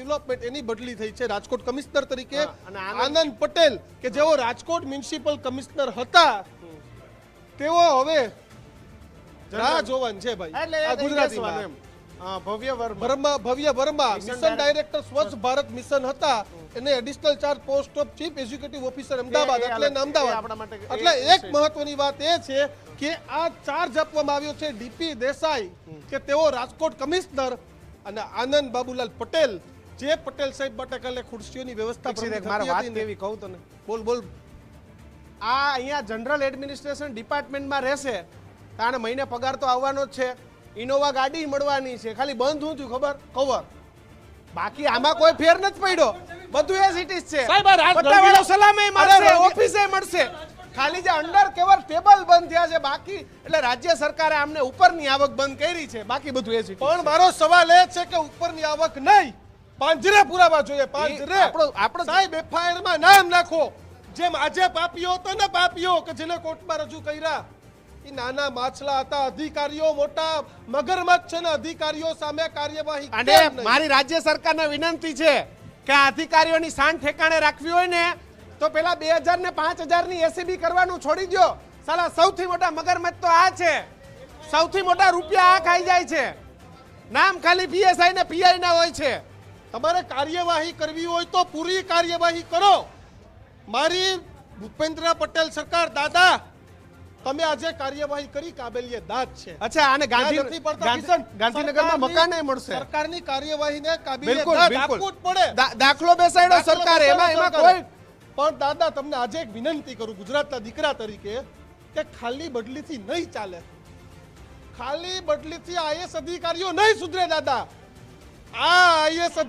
Development એની બદલી થઈ છે રાજકોટ કમિશનર તરીકે આનંદ- પટેલ કે જેઓ રાજકોટ મ્યુનિસિપલ કમિશનર હતા તેઓ હવે રાહ જોવાન છે ભાઈ આ ગુજરાતીમાં. એમ. ભવ્ય વર્મા. વર્મા ભવ્ય વર્મા મિશન મિશન ડાયરેક્ટર. સ્વચ્છ ભારત મિશન હતા એને additional charge post of chief executive officer Ahmedabad એટલે અમદાવાદ. એટલે એક મહત્વની વાત એ છે કે આ ચાર્જ આપવામાં આવ્યો છે ડીપી દેસાઈ કે તેઓ રાજકોટ કમિશનર અને આનંદ બાબુલાલ પટેલ જે પટેલ સાહેબ માટે કાલે ખુરશીઓની વ્યવસ્થા. કેવી કહું તને. બોલ બોલ. આ અહીંયા જનરલ એડમિનિસ્ટ્રેશન ડિપાર્ટમેન્ટમાં રહેશે તાણે મહિને પગાર તો આવવાનો જ છે. ઇનોવા ગાડી મળવાની છે ખાલી બંધ હું થયું ખબર? કવર બાકી આમાં કોઈ ફેર નથી પડ્યો. બધું એ સિટીઝ છે. સાહેબ, સલામે મળશે ઓફિસે મળશે. ખાલી જે અંડર કેવર ટેબલ બંધ થયા છે બાકી એટલે રાજ્ય સરકારે આમને ઉપરની આવક બંધ કરી છે. બાકી બધું એ છે. પણ મારો સવાલ એ છે કે ઉપરની આવક નહીં. પાંજરે પુરાવા જોઈએ પાંજરે. આપણો- આપણો- સાહેબ એફઆઈઆરમાં નામ નાખો. જેમ આજે પાપીઓ હતો ને પાપીઓ કે જેને કોર્ટમાં રજૂ કર્યા. એ નાના માછલા હતા અધિકારીઓ મોટા મગરમચ્છ છે ને અધિકારીઓ સામે કાર્યવાહી અને મારી રાજ્ય સરકારને વિનંતી છે કે આ અધિકારીઓની શાન ઠેકાણે રાખવી હોય ને તો પેલા બે હજાર ને પાંચ હજારની એસીબી કરવાનું છોડી દો સાલા સૌથી મોટા મગરમચ્છ તો આ છે. સૌથી મોટા રૂપિયા આ ખાઈ જાય છે. નામ ખાલી પીએસઆઈ ને પીઆઈ ના હોય છે. તમારે કાર્યવાહી કરવી હોય તો પૂરી કાર્યવાહી કરો. મારી ભૂપેન્દ્ર પટેલ સરકાર દાદા તમે આજે કાર્યવાહી કરી કાબેલિયત દાદ છે. અચ્છા આને ગાંધી. ગાંધીનગરમાં મકાન નહીં મળશે. સરકારની કાર્યવાહીને કાબિલિયત દાદ આપવું જ પડે. દાખલો બેસાડ્યો સરકારે. એમાં એમાં કોઈ પણ દાદા તમને આજે એક વિનંતી કરું ગુજરાતના દીકરા તરીકે કે ખાલી બદલીથી નહીં ચાલે. ખાલી બદલીથી આઈએસ અધિકારીઓ નહીં સુધરે દાદા. આ આઈએસ અધિકારી